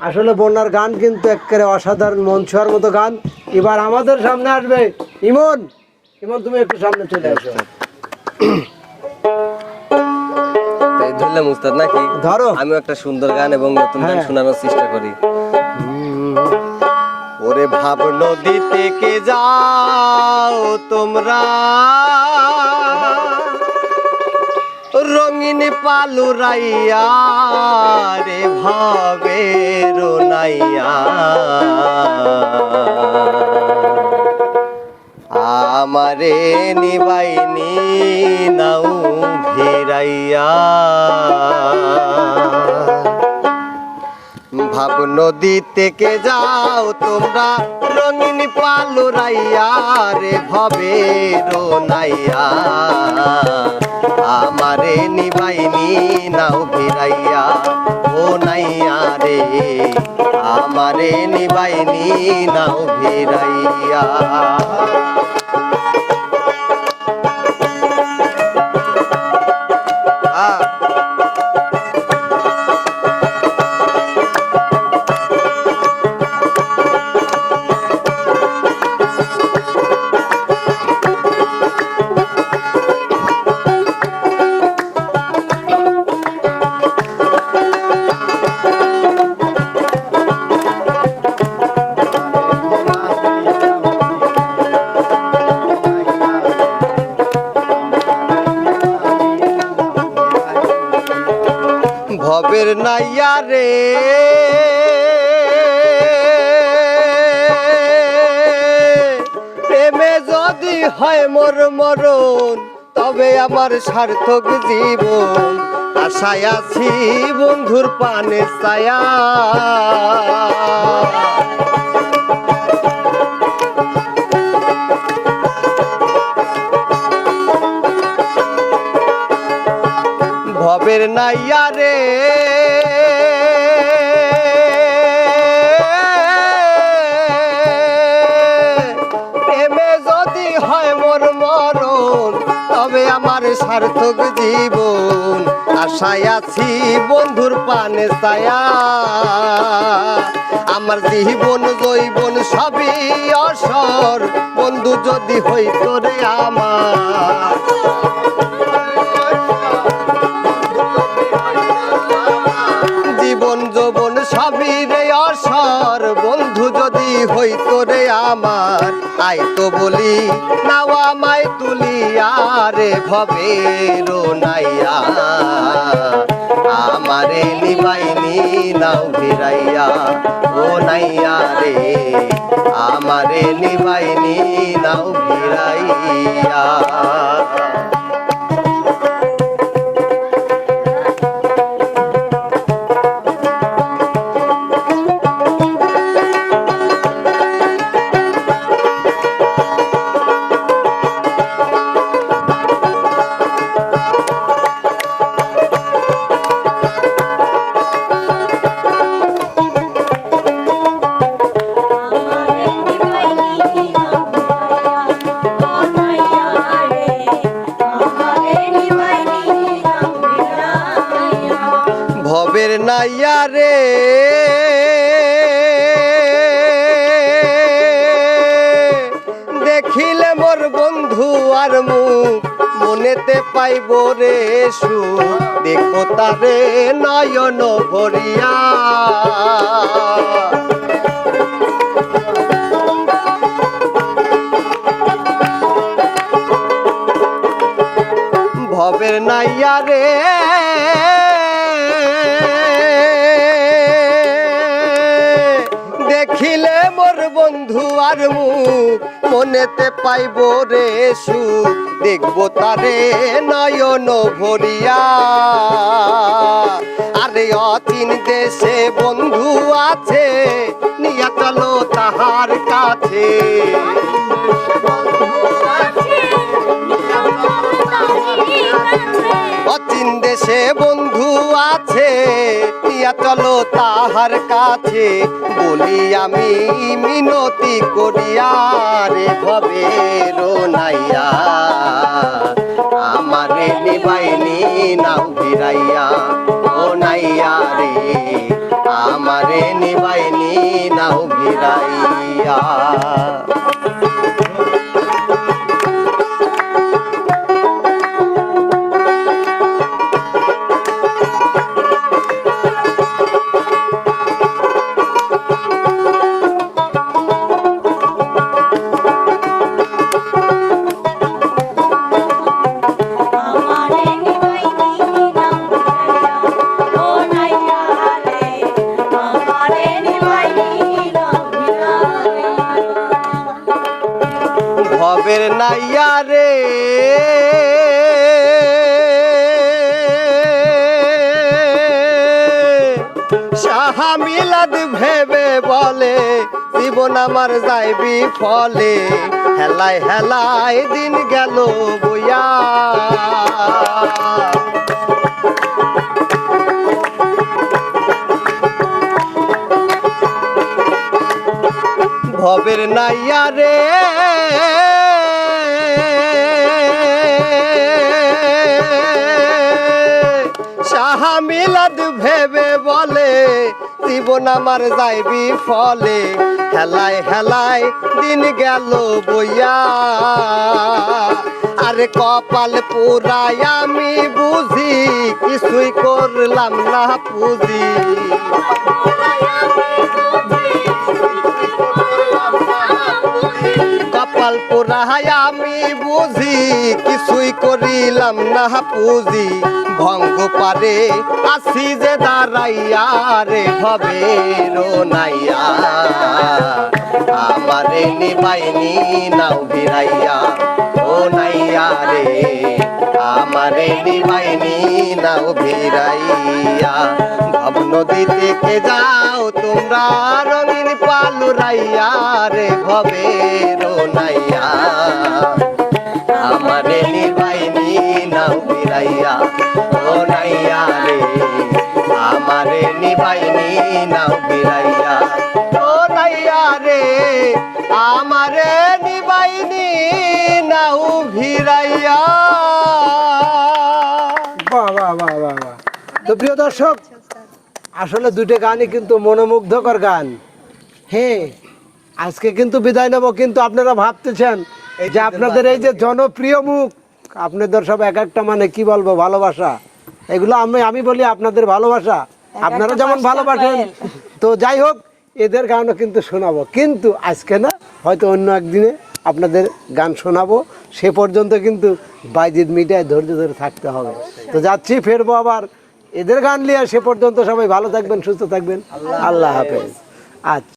আসলে বন্যার গান কিন্তু একেবারে অসাধারণ মন ছোঁয়ার মতো গান। এবার আমাদের সামনে আসবে ইমন। ইমন তুমি একটু সামনে চলে আসো। তাই ধরলাম নাকি? ধরো। আমিও একটা সুন্দর গান এবং নতুন গান হ্যাঁ। শোনানোর চেষ্টা করি। ওরে ভাব নদী থেকে যাও তোমরা? রঙিন পালুরাইয়া রে ভাবে রোনাইয়া আমারে নিবাইনি নাও ভিড়াইয়া ভাব নদী থেকে যাও তোমরা রঙিন পালুরাইয়া রে ভবে রোনাইয়া আমারে নিবাইনি নাও ফিরাইয়া। ও নাইয়া রে আমারে নিবাইনি নাও ভিড়াইয়া ভবের নাইয়া রে। প্রেমে যদি হয় মোর মরণ, তবে আমার সার্থক জীবন। আশায় আছি বন্ধুর পানে ছায়া। ভবের নাইয়া রে। সার্থক জীবন, আশায় আছি বন্ধুর পানে ছায়া। আমার জীবন জৈবন সবই অসর, বন্ধু যদি হইতো রে আমার। জীবন, যৌবন সবই রে অসর, বন্ধু হইতো রে আমার আই তো বলি, নাও আমায় তুলিয়া রে ভবে নাইয়া। আমারে নিবাইনি, নাও ভিড়াইয়া ও নাইয়া রে। আমারে নিবাইনি, নাও ভিড়াইয়া মনেতে পাইব রে সু দেখো তারে নয়ন ভরিয়া। ভবের নাইয়া রে। দেখিলে মোর বন্ধু আর মুখ, মনেতে পাইব রে সুখ। দেখব তারে নয়ন ভরিয়া। আরে অচিন দেশে বন্ধু আছে নিয়া চলো তাহার কাছে। অচিন দেশে বন্ধু আছে। ইয়া চলো তাহার কাছে, বলি আমি মিনতি করিয়া রে ভবে নাইয়া। আমারে নিবাইনি নাও ফিরাইয়া, ও নাইয়া রে। আমারে নিবাইনি নাও ভিড়াইয়া নাইয়া রে। সাহা মিলাদ ভেবে বলে, জীবন আমার যাইবি ফলে। হেলায় হেলায় দিন গেল বইয়া। ভবের নাইয়া রে। ভেবে বলে, জীবন আমার যাইবি ফলে। হেলায় হেলায় দিন গেল বইয়া। আরে কপাল পুরাই আমি বুঝি, কিছুই করলাম না পুঁজি। কপাল পোড়াই আমি বুঝি, কিছুই করিলাম না পুঁজি। ভঙ্গ পারে, আসি যে দাঁড়াইয়া রে ভবে নাইয়া। আমারে নিবাইনি, নাও ভিড়াইয়া ও নাইয়া রে, আমারে নিবাইনি, নাও ভিড়াইয়া ভব নদী থেকে যাও, তোমরা রঙিন পালুরাইয়া রে ভবে নাইয়া। আমারে নিবাইনি নাও ভিড়াইয়া ও নাইয়া রে আমারে নিবাইনি নাও ভিড়াইয়া ও নাইয়া রে আমারে নিবাইনি নাও ভিড়াইয়া বাহ বাহ বাহ তো প্রিয় দর্শক, আসলে দুটো গানই কিন্তু মনোমুগ্ধকর গান। হ্যাঁ আজকে কিন্তু বিদায় নেব, কিন্তু আপনারা ভাবতেছেন যে আপনাদের এই যে জনপ্রিয় মুখ আপনাদের সব এক একটা মানে কি বলব ভালোবাসা। এগুলো আমি আমি বলি আপনাদের ভালোবাসা। আপনারা যেমন ভালোবাসেন। তো যাই হোক এদের গানও কিন্তু শোনাবো। কিন্তু আজকে না হয়তো অন্য একদিনে আপনাদের গান শোনাবো। সে পর্যন্ত কিন্তু বাইজিৎ মিডিয়ায় ধৈর্য ধরে থাকতে হবে। তো যাচ্ছি ফেরবো আবার। এদের গান নিয়ে সে পর্যন্ত সবাই ভালো থাকবেন সুস্থ থাকবেন। আল্লাহ হাফেজ। আচ্ছা।